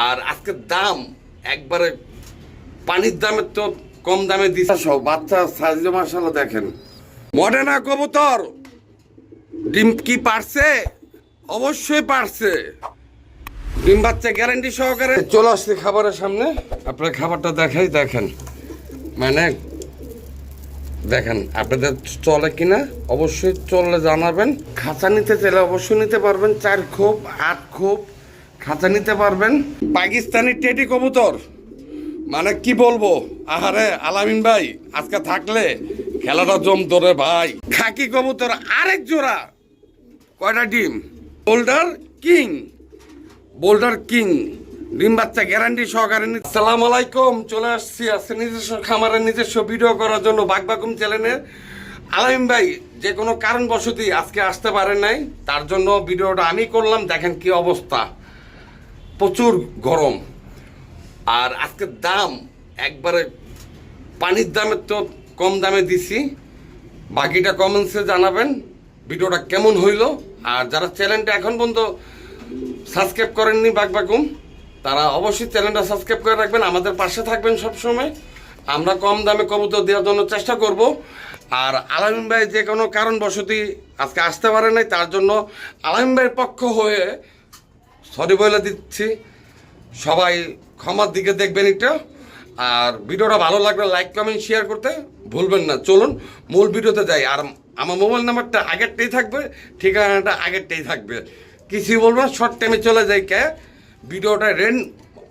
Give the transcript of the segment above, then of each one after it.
আর আজকে দাম একবারে পানির দামের তো কম দামে দিচ্ছে। সব বাচ্চা সাইজ মার্শাল্লাহ দেখেন। মডেনা কবুতর ডিম কি পারছে? অবশ্যই পারছে। ডিম বাচ্চা গ্যারান্টি সহকারে। চলে আসছে খাবারের সামনে। আপনার খাবারটা দেখাই দেখেন। মানে দেখেন আপনাদের চলে কিনা? অবশ্যই চললে জানাবেন। খাঁচা নিতে চাইলে অবশ্যই নিতে পারবেন। চার খোপ আট খোপ খাঁচা নিতে পারবেন? পাকিস্তানি টেটি কবুতর। মানে কি বলব? আহারে আলামিন ভাই আজকে থাকলে খেলাটা জম রে ভাই। খাকি কবুতর আরেক জোড়া। কয়টা ডিম? Boulder king. Boulder king. ডিম বাচ্চা গ্যারান্টি সহকারে সালাম আলাইকুম চলে আসছি আজকে নিজস্ব খামারের নিজস্ব ভিডিও করার জন্য বাগবাকুম চ্যানেলের আলামিন ভাই যে কোনো কারণবশতই আজকে আসতে পারেন নাই তার জন্য ভিডিওটা আমি করলাম দেখেন কি অবস্থা। প্রচুর গরম। আর আজকে দাম একবারে পানির দামের তো কম দামে দিছি। বাকিটা কমেন্টসে জানাবেন। ভিডিওটা কেমন হইল? আর যারা চ্যানেলটা এখন পর্যন্ত সাবস্ক্রাইব করেননি বাগবাকুম তারা অবশ্যই চ্যানেলটা সাবস্ক্রাইব করে রাখবেন। আমাদের পাশে থাকবেন সব সময় আমরা কম দামে কবুতর দেওয়ার জন্য চেষ্টা করব। আর আলামিন ভাই যে কোনো কারণবশতই আজকে আসতে পারে নাই, তার জন্য আলামিন ভাইয়ের পক্ষ হয়ে সরি বলে দিচ্ছি। সবাই ক্ষমার দিকে দেখবেন এটা আর ভিডিওটা ভালো লাগলে লাইক কমেন্ট শেয়ার করতে ভুলবেন না। চলুন, মূল ভিডিওতে যাই। আর আমার মোবাইল নাম্বারটা আগেরটাই থাকবে, ঠিকানাটা আগেরটাই থাকবে। কিছুই বলব না শর্ট টাইমে চলে যাই কে। ভিডিওটা রেন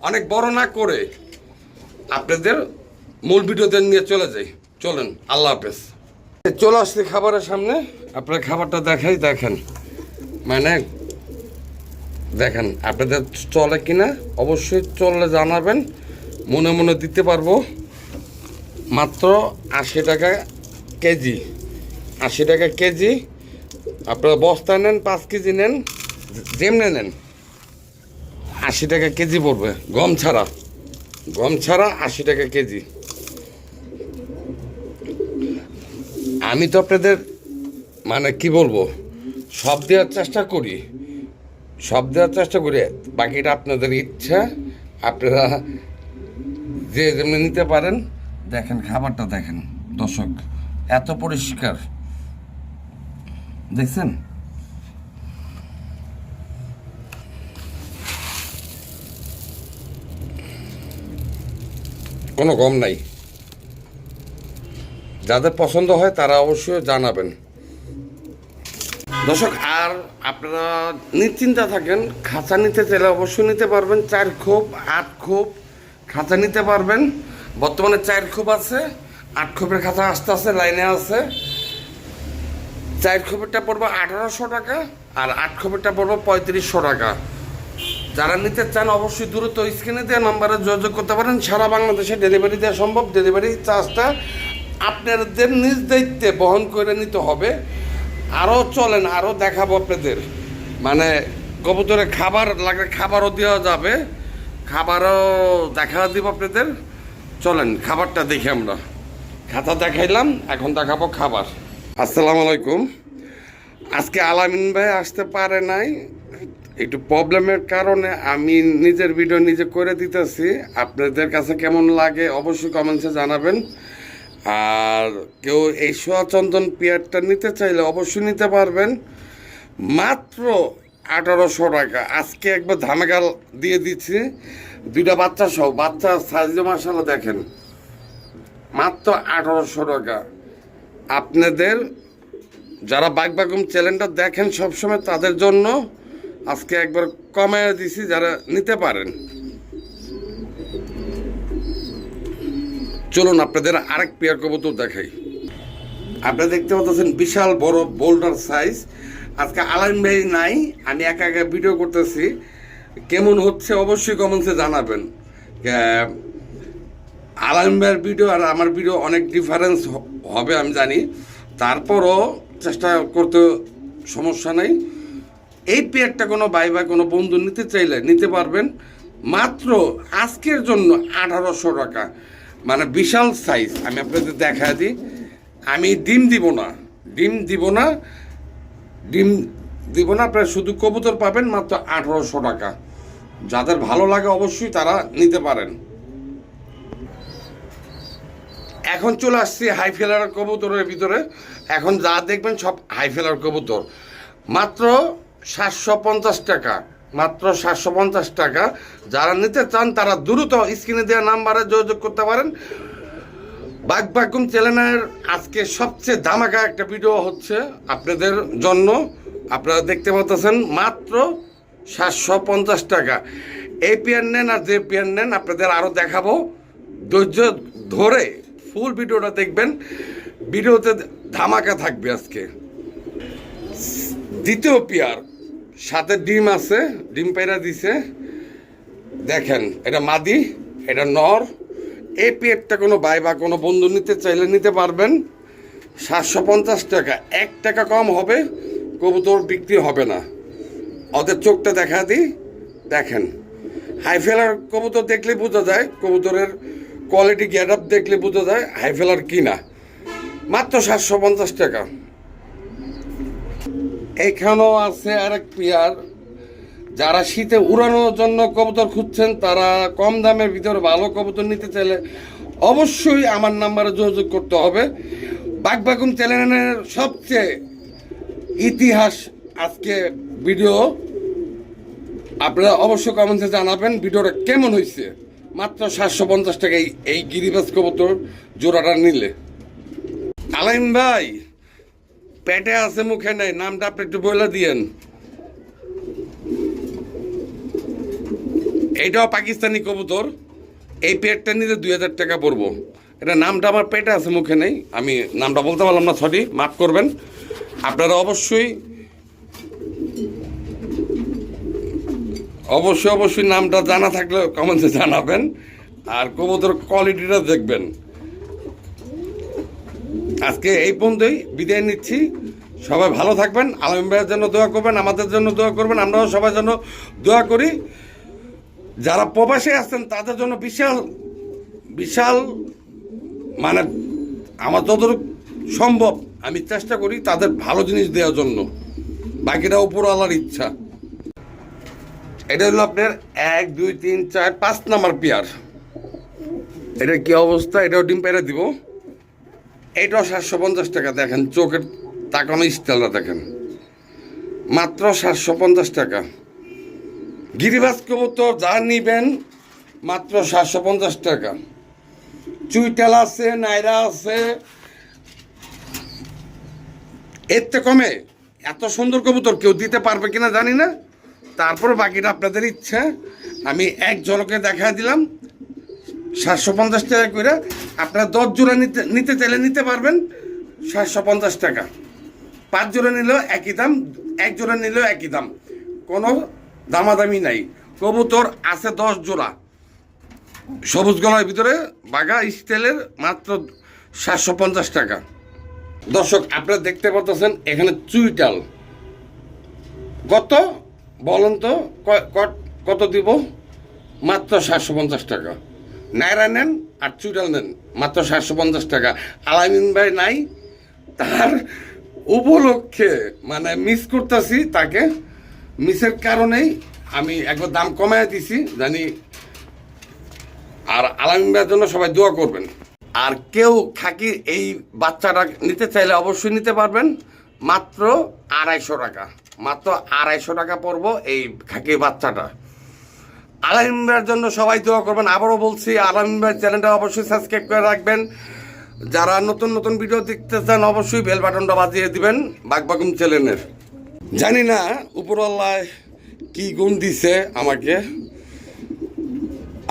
অনেক বড় না করে আপনাদের মূল ভিডিওতে নিয়ে চলে যাই। চলেন, আল্লাহ হাফেজ। চলে আসছি খাবারের সামনে। আপনার খাবারটা দেখাই, দেখেন। মানে দেখেন, আপনাদের চলে কিনা অবশ্যই চললে জানাবেন। মনে মনে দিতে পারব। মাত্র আশি টাকা কেজি। আশি টাকা কেজি। আপনারা বস্তা নেন, পাঁচ কেজি নেন, যেমনে নেন। আশি টাকা কেজি পড়বে, গম ছাড়া। গম ছাড়া আশি টাকা কেজি। আমি তো আপনাদের মানে কি বলব, সব দেওয়ার চেষ্টা করি। সব দেওয়ার চেষ্টা করি। বাকিটা আপনাদের ইচ্ছা। আপনারা যে যেমনি নিতে পারেন। দেখেন, খাবারটা দেখেন, দর্শক, এত পরিষ্কার। দেখছেন? কোনো কম নাই। যাদের পছন্দ হয় তারা অবশ্যই জানাবেন। দর্শক, আর আপনারা নিশ্চিন্তা থাকেন, খাঁচা নিতে চাইলে অবশ্যই নিতে পারবেন, চার খোপ, আট খোপ খাঁচা নিতে পারবেন। বর্তমানে চার খোপ আছে, আট খোপের খাঁচা আস্তে আস্তে লাইনে আছে। চার খোপেরটা পড়ব আঠারোশো টাকা, আর আট খোপেরটা পড়ব পঁয়ত্রিশশো টাকা। যারা নিতে চান, অবশ্যই দ্রুত স্ক্রিনে দেওয়া নাম্বারে যোগাযোগ করতে পারেন। সারা বাংলাদেশে ডেলিভারি দেওয়া সম্ভব। ডেলিভারি চার্জটা আপনাদের নিজ দায়িত্বে বহন করে নিতে হবে। আরও চলেন আরও দেখাবো আপনাদের। মানে কবুতরে খাবার লাগলে খাবারও দেওয়া যাবে, খাবারও দেখা দিব আপনাদের। চলেন, খাবারটা দেখি আমরা। খাতা দেখাইলাম, এখন দেখাবো খাবার। আসসালামু আলাইকুম। আজকে আলামিন ভাই আসতে পারে নাই। একটু প্রবলেমের কারণে আমি নিজের ভিডিও নিজে করে দিতেছি। আপনাদের কাছে কেমন লাগে অবশ্যই কমেন্টসে জানাবেন। আর কেউ এই সোয়াচন্দন পেয়ারটা নিতে চাইলে অবশ্যই নিতে পারবেন। মাত্র আঠারোশো টাকা। আজকে একবার ধামেগাল দিয়ে দিচ্ছি। দুইটা বাচ্চা সহ, বাচ্চা সাইজ মাসালা দেখেন। মাত্র আঠারোশো টাকা। আপনাদের যারা বাগবাগুম চ্যানেলটা দেখেন সবসময় তাদের জন্য আজকে একবার কমায় দিছি, যারা নিতে পারেন। চলুন আপনাদের আরেক পেয়ার কবুতর দেখাই। আপনারা দেখতে পাচ্ছেন বিশাল বড় বোল্ডার সাইজ। আজকে আলাইন ভাই নাই, আমি একা একা ভিডিও করতেছি। কেমন হচ্ছে অবশ্যই কমেন্টসে জানাবেন। আলাইন ভাইয়ের ভিডিও আর আমার ভিডিও অনেক ডিফারেন্স হবে আমি জানি। তারপরও চেষ্টা করতে সমস্যা নেই। এই পেয়ারটা কোনো ভাই বা কোনো বন্ধু নিতে চাইলে নিতে পারবেন। মাত্র আজকের জন্য আঠারোশো টাকা। মানে বিশাল সাইজ আমি আপনাদের দেখা দিই। আমি ডিম দিব না। ডিম দিব না। ডিম দিব না। আপনারা শুধু কবুতর পাবেন মাত্র আঠারোশো টাকা। যাদের ভালো লাগে অবশ্যই তারা নিতে পারেন। এখন চলে আসছি হাই ফেলার কবুতরের ভিতরে। এখন যা দেখবেন সব হাই ফেলার কবুতর। মাত্র সাতশো পঞ্চাশ টাকা। মাত্র সাতশো পঞ্চাশ টাকা। যারা নিতে চান, তারা দ্রুত স্ক্রিনে দেওয়া নাম্বারে যোগাযোগ করতে পারেন। বাঘ বাগুম চ্যানেলের আজকে সবচেয়ে ধামাকা একটা ভিডিও হচ্ছে আপনাদের জন্য। আপনারা দেখতে পাচ্ছেন মাত্র সাতশো পঞ্চাশ টাকা। এই পেয়ার নেন আর যে পেয়ার নেন, আপনাদের আরও দেখাবো। ধৈর্য ধরে ফুল ভিডিওটা দেখবেন। ভিডিওতে ধামাকা থাকবে আজকে। দ্বিতীয় পেয়ার সাথে ডিম আছে, ডিম পেয়ারা দিছে। দেখেন, এটা মাদি, এটা নর। এই পেয়ারটা কোনো ভাই বা কোনো বন্ধু নিতে চাইলে নিতে পারবেন। সাতশো পঞ্চাশ টাকা। এক টাকা কম হবে, কবুতর বিক্রি হবে না। ওদের চোখটা দেখা দিই। দেখেন, হাইফেলার কবুতর দেখলে বোঝা যায়, কবুতরের কোয়ালিটি গেট আপ দেখলে বোঝা যায়, হাইফেলার কিনা। মাত্র সাতশো পঞ্চাশ টাকা। এইখানেও আছে আরেক পেয়ার, যারা শীতে উড়ানোর জন্য কবুতর খুঁজছেন, তারা কম দামের ভিতরে ভালো কবুতর নিতে চাইলে অবশ্যই আমার নাম্বারে যোগাযোগ করতে হবে। বাগবাগুন চ্যানেলের সবচেয়ে ইতিহাস আজকে ভিডিও। আপনারা অবশ্যই কমেন্টে জানাবেন ভিডিওটা কেমন হয়েছে। মাত্র সাতশো পঞ্চাশ টাকায় এই গিরিবাস কবুতর জোড়াটা নিলে। আলাইম ভাই পেটে আছে, মুখে নেই। নামটা আপনি একটু বলে দিয়েন। এইটাও পাকিস্তানি কবুতর। এই পেটটা নিতে দুই হাজার টাকা পড়ব। এটা নামটা আমার পেটে আছে, মুখে নেই। আমি নামটা বলতে পারলাম না সরি মাফ করবেন। আপনারা অবশ্যই অবশ্যই অবশ্যই নামটা জানা থাকলে কমেন্টে জানাবেন। আর কবুতর কোয়ালিটিটা দেখবেন। আজকে এই পর্যন্তই। বিদায় নিচ্ছি। সবাই ভালো থাকবেন, আলম ভাইয়ের জন্য দোয়া করবেন, আমাদের জন্য দোয়া করবেন, আমরাও সবার জন্য দোয়া করি। যারা প্রবাসে আছেন, তাদের জন্য বিশাল বিশাল মানে আমার যতটুকু সম্ভব আমি চেষ্টা করি তাদের ভালো জিনিস দেওয়ার জন্য। বাকিটা উপর আল্লাহর ইচ্ছা। এটা হলো আপনার এক, দুই, তিন, চার, পাঁচ নাম্বার পেয়ার। এটা কি অবস্থা? এটাও ডিম পেয়ারা দিব। এইটাও সাতশো পঞ্চাশ টাকা দেখেন, চোখের তাকানো স্টাইলটা দেখেন। মাত্র সাতশো পঞ্চাশ টাকা। গিরিবাস কবুতর যা নিবেন, মাত্র সাতশো পঞ্চাশ টাকা। চুইটাল আছে, নাইরা আছে। এর থেকে কমে, এত সুন্দর কবুতর কেউ দিতে পারবে কিনা জানি না। তারপর বাকিটা আপনাদের ইচ্ছা, আমি এক জনকে দেখা দিলাম। সাতশো পঞ্চাশ টাকা করে আপনার দশ জোড়া নিতে নিতে চাইলে নিতে পারবেন সাতশো পঞ্চাশ টাকা। পাঁচ জোড়া নিলেও একই দাম, এক জোড়া নিলেও একই দাম। কোনো দামাদামি নাই। কবুতর আছে দশ জোড়া। সবুজ গলার ভিতরে বাঘা স্টাইলের মাত্র সাতশো পঞ্চাশ টাকা। দর্শক, আপনারা দেখতে পাচ্ছেন এখানে চুইটাল। কত বলুন তো কত দিব? মাত্র সাতশো পঞ্চাশ টাকা। নাইরা নেন আর চুইটাল নেন মাত্র সাতশো পঞ্চাশ টাকা। আলামিন ভাই নাই, তার উপলক্ষে মানে মিস করতেছি তাকে। মিসের কারণেই আমি একবার দাম কমায় দিছি, জানি। আর আলামিন ভাইয়ের জন্য সবাই দোয়া করবেন। আর কেউ খাকি এই বাচ্চাটা নিতে চাইলে অবশ্যই নিতে পারবেন। মাত্র আড়াইশো টাকা। মাত্র আড়াইশো টাকা পড়ব এই খাকি বাচ্চাটা। আলামিন জন্য সবাই দোয়া করবেন। আবারও বলছি ভাইয়ের চ্যানেলটা অবশ্যই সাবস্ক্রাইব করে রাখবেন। যারা নতুন নতুন ভিডিও দেখতে চান, অবশ্যই বেল বাটনটা বাজিয়ে দিবেন বাগবাগুম চ্যানেলের। জানি না উপরওয়ালায় কি গুণ দিছে আমাকে।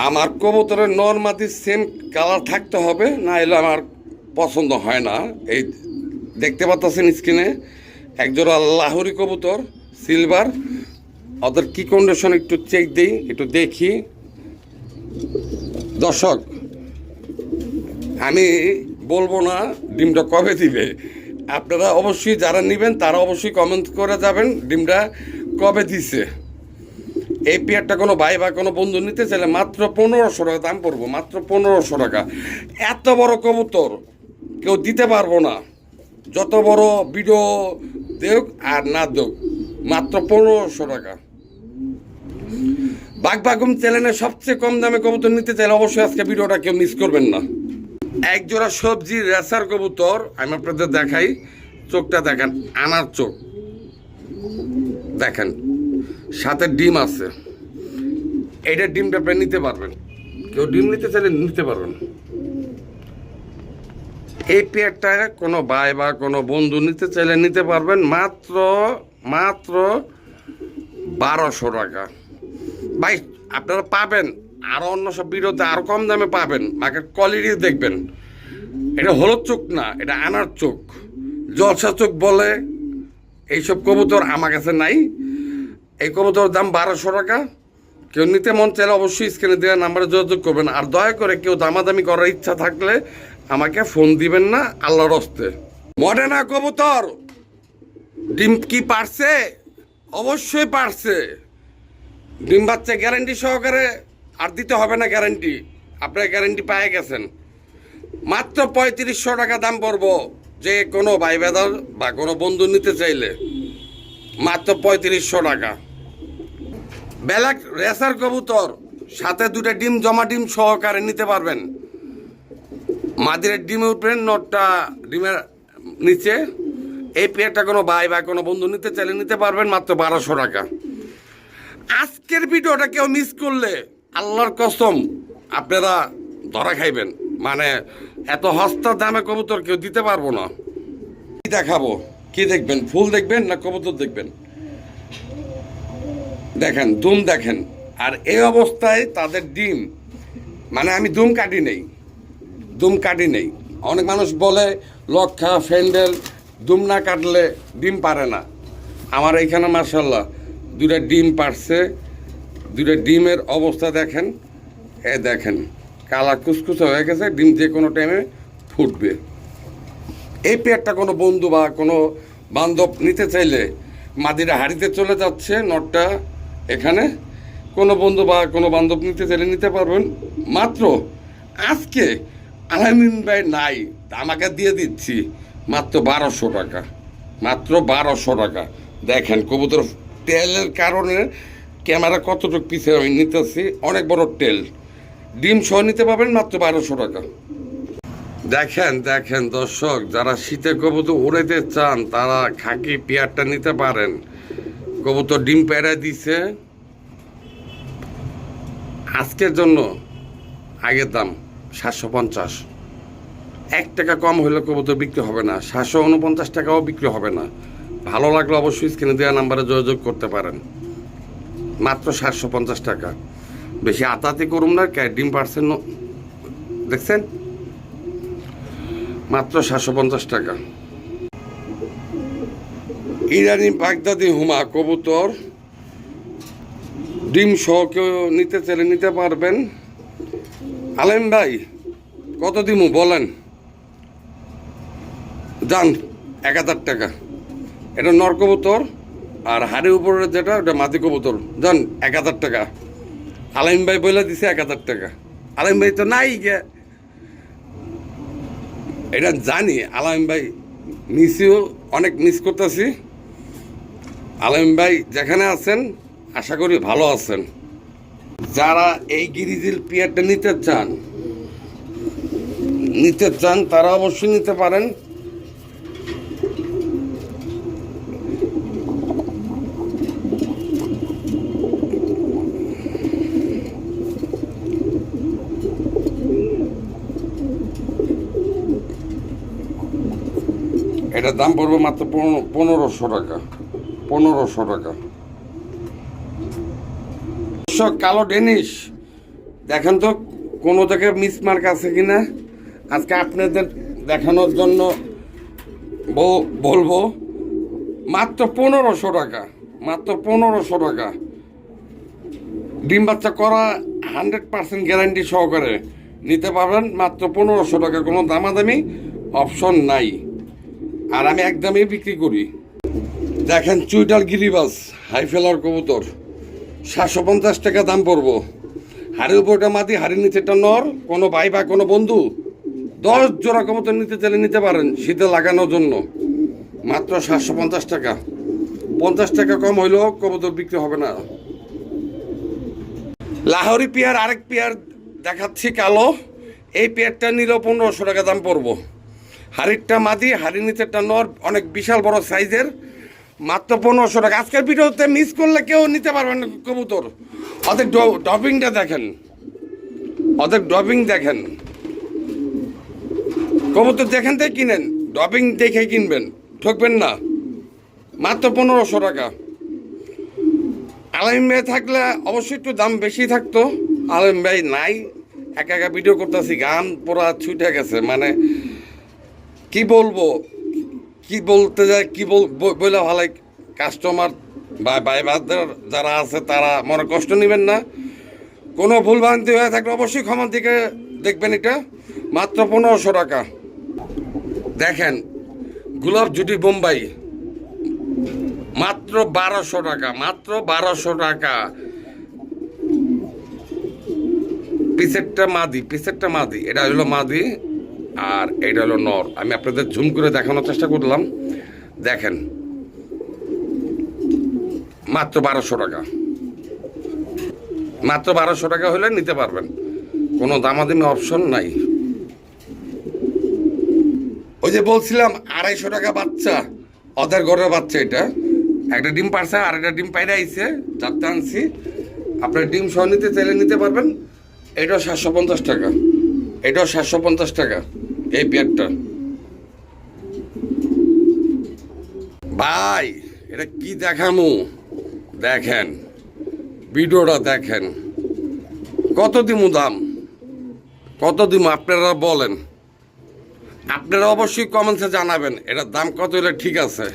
আমার কবুতরের নর্মাদি সেম কালার থাকতে হবে, না এলে আমার পছন্দ হয় না। এই দেখতে পাচ্ছেন স্ক্রিনে একজোড়া লাহোরি কবুতর সিলভার ওদের কি কন্ডিশন একটু চেক দিই, একটু দেখি। দর্শক, আমি বলব না ডিমটা কবে দিবে। আপনারা অবশ্যই যারা নেবেন, তারা অবশ্যই কমেন্ট করে যাবেন ডিমটা কবে দিছে। এই পেয়ারটা কোনো ভাই বা কোনো বন্ধু নিতে চাইলে মাত্র পনেরোশো টাকা দাম পড়ব, মাত্র পনেরোশো টাকা। এত বড় কবুতর কেউ দিতে পারব না। যত বড় ভিডিও দেখ আর না দেখ মাত্র পনেরোশো টাকা। বাগবাগুম চ্যানেলে সবচেয়ে কম দামে কবুতর নিতে চাইলে অবশ্যই আজকে ভিডিওটা কেউ মিস করবেন না। এক জোড়া সবজি রেসার কবুতর, আমি আপনাদের দেখাই, চোখটা দেখেন, আনার চোখ। দেখেন, সাথে ডিম আছে। এইটা ডিমটা আপনি নিতে পারবেন। কেউ ডিম নিতে চাইলে নিতে পারবেন। এই পেয়ারটা কোনো ভাই বা কোনো বন্ধু নিতে চাইলে নিতে পারবেন। মাত্র মাত্র বারোশো টাকা। ভাই, আপনারা পাবেন। আরও অন্য সব ভিডিওতে আরও কম দামে পাবেন। মার্কেট কোয়ালিটি দেখবেন। এটা হলুদ চোখ না, এটা আনার চোখ। জলসা চোখ বলে, এইসব কবুতর আমার কাছে নাই। এই কবুতর দাম বারোশো টাকা। কেউ নিতে মন চাইলে অবশ্যই স্ক্রিনে দেওয়া নাম্বারে যোগাযোগ করবেন। আর দয়া করে কেউ দামাদামি করার ইচ্ছা থাকলে আমাকে ফোন দিবেন না, আল্লাহর হস্তে। মডেনা কবুতর, ডিম কি পারছে? অবশ্যই পারছে। ডিম বাচ্চা গ্যারান্টি সহকারে আর দিতে হবে না গ্যারান্টি আপনার গ্যারান্টি পেয়ে গেছেন। মাত্র পঁয়ত্রিশশো টাকা দাম পড়ব, যে কোনো ভাই বেদার বা কোনো বন্ধু নিতে চাইলে। মাত্র পঁয়ত্রিশশো টাকা। ব্যালাক রেসার কবুতর, সাথে দুটো ডিম, জমা ডিম সহকারে নিতে পারবেন। মাদিরের ডিমে উঠবেন, নটটা ডিমের নিচে। এই পেয়ারটা কোনো ভাই বা কোনো বন্ধু নিতে চাইলে নিতে পারবেন, মাত্র বারোশো টাকা। আজকের ভিডিওটা কেউ মিস করলে আল্লাহর কসম, আপনারা ধরা খাইবেন। মানে এত হস্তার দামে কবুতর কেউ দিতে পারব না। কি দেখাবো? কি দেখবেন? ফুল দেখবেন না কবুতর দেখবেন? দেখেন, দুম দেখেন। আর এই অবস্থায় তাদের ডিম মানে আমি দুম কাটি নেই। দুম কাটি নেই। অনেক মানুষ বলে, লক্ষা, ফ্যান্ডেল, দুম না কাটলে ডিম পারে না। আমার এইখানে মার্শাল্লাহ দুটা ডিম পারছে। দুটা ডিমের অবস্থা দেখেন। এ দেখেন, কালা কুচকুচে হয়ে গেছে, ডিম যে কোনো টাইমে ফুটবে। এই পেয়ারটা কোনো বন্ধু বা কোনো বান্ধব নিতে চাইলে মাদিরা হাড়িতে চলে যাচ্ছে, নটটা এখানে। কোনো বন্ধু বা কোনো বান্ধব নিতে চাইলে নিতে পারবেন। মাত্র আজকে আলামিন ভাই নাই আমাকে দিয়ে দিচ্ছি। মাত্র বারোশো টাকা, মাত্র বারোশো টাকা। দেখেন, কবুতর তেলের কারণে ক্যামেরা কতটুকু পিছিয়ে আমি নিতেছি, অনেক বড় তেল। ডিম সহ নিতে পারবেন মাত্র বারোশো টাকা। দেখেন দেখেন দর্শক, যারা শীতে কবুতর উড়াইতে চান, তারা খাকি পেয়ারটা নিতে পারেন। কবুতর ডিম পেড়া দিছে। আজকের জন্য আগের দাম সাতশো পঞ্চাশ। এক টাকা কম হলে কবুতর বিক্রি হবে না, সাতশো উনপঞ্চাশ টাকাও বিক্রি হবে না। ভালো লাগলে অবশ্যই স্ক্রিনে দেওয়া নাম্বারে যোগাযোগ করতে পারেন। মাত্র সাতশো পঞ্চাশ টাকা। বেশি আতাতি করুন না ডিম পার্সেন্ট দেখছেন? মাত্র সাতশো পঞ্চাশ টাকা। ইরানি বাগদাদি হুমা কবুতর। ডিম সহ কেউ নিতে চাইলে নিতে পারবেন। আলেম ভাই, কত দিমু বলেন? যান, এক হাজার টাকা। এটা নর কবুতর আর হাড়ির উপরে যেটা, ওটা মাটি কবুতর। যান এক হাজার টাকা। আলিম ভাই বলে দিছে এক হাজার টাকা। আলিম ভাই তো নাই গে। এটা জানি আলামিন ভাই মিসিও, অনেক মিস করতেছি। আলামিন ভাই যেখানে আছেন, আশা করি ভালো আছেন। যারা এই গিরিজিল পিয়ারটা নিতে চান নিতে চান, তারা অবশ্যই নিতে পারেন। এটার দাম পড়বে মাত্র পনেরো- পনেরোশো টাকা পনেরোশো টাকা। কালো ডেনিশ, দেখেন তো, কোনো থেকে মিসমার্ক আছে কিনা? আজকে আপনাদের দেখানোর জন্য বল- বলব, মাত্র পনেরোশো টাকা, মাত্র পনেরোশো টাকা। ডিম বাচ্চা করা হান্ড্রেড পার্সেন্ট গ্যারান্টি সহকারে নিতে পারবেন, মাত্র পনেরোশো টাকা। কোনো দামাদামি অপশন নাই। আর আমি একদমই বিক্রি করি। দেখেন চুইটাল গিরিবাস হাই ফেলার কবুতর। সাতশো পঞ্চাশ টাকা দাম পড়ব। হাড়ির উপরটা মাটি, হাড়ির নিচেটা নর, কোনো ভাই বা কোনো বন্ধু, দশ জোড়া কবুতর নিতে চাইলে নিতে পারেন শীতে লাগানোর জন্য। মাত্র সাতশো পঞ্চাশ টাকা। পঞ্চাশ টাকা কম হইলেও কবুতর বিক্রি হবে না। লাহোরি পেয়ার, আরেক পেয়ার দেখাচ্ছি কালো। এই পেয়ারটা নিলেও পনেরোশো টাকা দাম পড়ব। হাড়িরটা মাদি হাড়ি নিচেরটা নর, অনেক বিশাল বড় সাইজের। মাত্র পনেরোশো টাকা। আজকের ভিডিওতে মিস করলে কেউ নিতে পারবেন না কবুতর। ওদের ডবিংটা দেখেন। ওদের ডবিং দেখেন। কবুতর দেখেন থেকে কিনেন ডবিং দেখে কিনবেন। ঠকবেন না। মাত্র পনেরোশো টাকা। আলম ভাই থাকলে অবশ্যই একটু দাম বেশি থাকতো। আলম ভাই নাই। একা একা ভিডিও করতেছি, গান পুরা ছুটে গেছে। মানে কি বলব? কি বলতে যায়, কি বল ভালো কাস্টমার বা ভাই বাদদের যারা আছে, তারা মনে কষ্ট নেবেন না। কোনো ভুলভ্রান্তি হয়ে থাকলে অবশ্যই ক্ষমার দিকে দেখবেন এটা। মাত্র পনেরোশো টাকা। দেখেন, গোলাপ জুটি বোম্বাই। মাত্র বারোশো টাকা, মাত্র বারোশো টাকা। পিসেরটা মাদি পিসেরটা মাদি, এটা হলো মাদি। আর এটা হলো নর। আমি আপনাদের ঝুম করে দেখানোর চেষ্টা করলাম। দেখেন। মাত্র বারোশো টাকা। মাত্র বারোশো টাকা হলে নিতে পারবেন। কোনো দামাদামি অপশন নাই। ওই যে বলছিলাম, আড়াইশো টাকা বাচ্চা। ওদের ঘরের বাচ্চা এটা। একটা ডিম পারছে, আর একটা ডিম পাইরে আইছে। চারটে আনছি। আপনার ডিম সহ নিতে চাইলে নিতে পারবেন। এটাও সাতশো পঞ্চাশ টাকা। এটাও সাতশো পঞ্চাশ টাকা। এই পেয়ারটা ভাই, এটা কি দেখামু? দেখেন, ভিডিওটা দেখেন। কত দিমু দাম? কত দিমু, আপনারা বলেন। আপনারা অবশ্যই কমেন্টসে জানাবেন, এটার দাম কত হলে ঠিক আছে।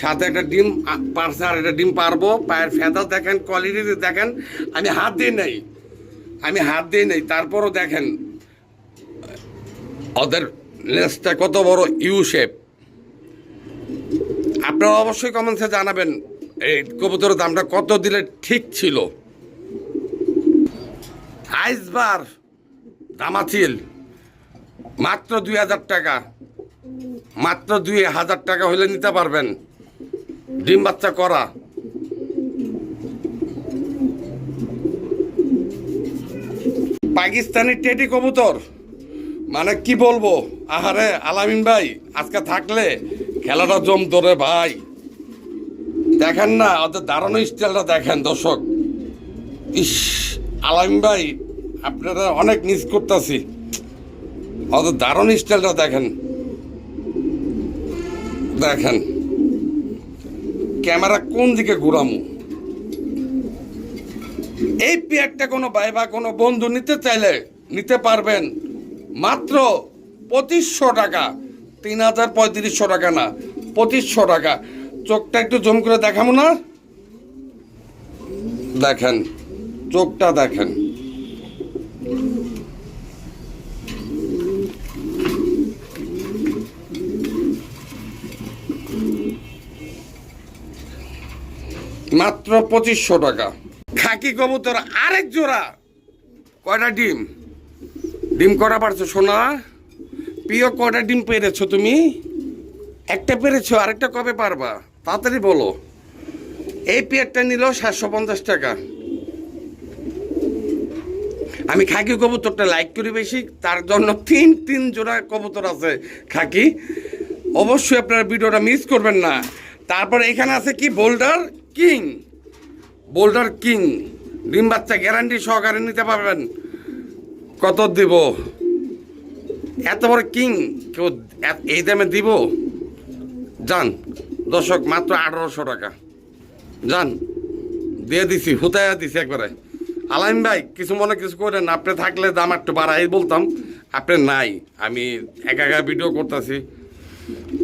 সাথে একটা ডিম পারছে, আর একটা ডিম পারব। পায়ের ফেদা দেখেন কোয়ালিটি দেখেন। আমি হাত দিয়ে নেই, আমি হাত দিয়ে নেই, তারপরও দেখেন ওদের লেন্সটা কত বড় ইউ শেপ আপনারা অবশ্যই কমেন্টসে জানাবেন, এই কবুতরের দামটা কত দিলে ঠিক ছিল। আইসবার দামাচিল, মাত্র দুই হাজার টাকা। মাত্র দুই হাজার টাকা হলে নিতে পারবেন। ডিম বাচ্চা করা। পাকিস্তানি টেটি কবুতর। মানে কি বলব? আহারে, আলামিন ভাই, আজকে থাকলে খেলাটা জম ধরে ভাই। দেখেন না ওদের দাঁড়ানো স্টাইলটা দেখেন দর্শক। ইস, আলামিন ভাই, আপনারা অনেক মিস করতেছি। ওদের দারুণ স্টাইলটা দেখেন। দেখেন, ক্যামেরা কোন দিকে ঘুরামু? এই পেয়ারটা কোনো ভাই বা কোনো বন্ধু নিতে চাইলে নিতে পারবেন। মাত্র পঁচিশশো টাকা। তিন হাজার পঁয়ত্রিশশো টাকা না, পঁচিশশো টাকা। চোখটা একটু জম করে দেখাবো না? দেখেন, চোখটা দেখেন। মাত্র পঁচিশশো টাকা। খাকি কবুতর আরেক জোড়া। কয়টা ডিম? ডিম কটা পারছ, সোনা? প্রিয় কয়টা ডিম পেরেছ তুমি? একটা পেরেছ, আরেকটা কবে পারবা? তাড়াতাড়ি বলো। এই পেয়ারটা নিল সাতশো পঞ্চাশ টাকা। আমি খাকি কবুতরটা লাইক করি বেশি, তার জন্য তিন তিন জোড়া কবুতর আছে খাকি। অবশ্যই আপনারা ভিডিওটা মিস করবেন না। তারপর এখানে আছে কি? Boulder king. Boulder king. ডিম বাচ্চা গ্যারান্টি সহকারে নিতে পারবেন। কত দিব? এত বড় কিং কেউ এই দামে দিব? যান, দর্শক, মাত্র আঠারোশো টাকা। যান, দিয়ে দিছি, হুতায়া দিছি একবারে। আলাইম ভাই, কিছু মনে কিছু করেন? আপনি থাকলে দাম একটু বাড়াই বলতাম। আপনি নাই, আমি একা একা ভিডিও করতেছি।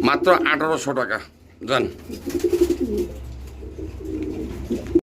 মাত্র আঠারোশো টাকা। যান।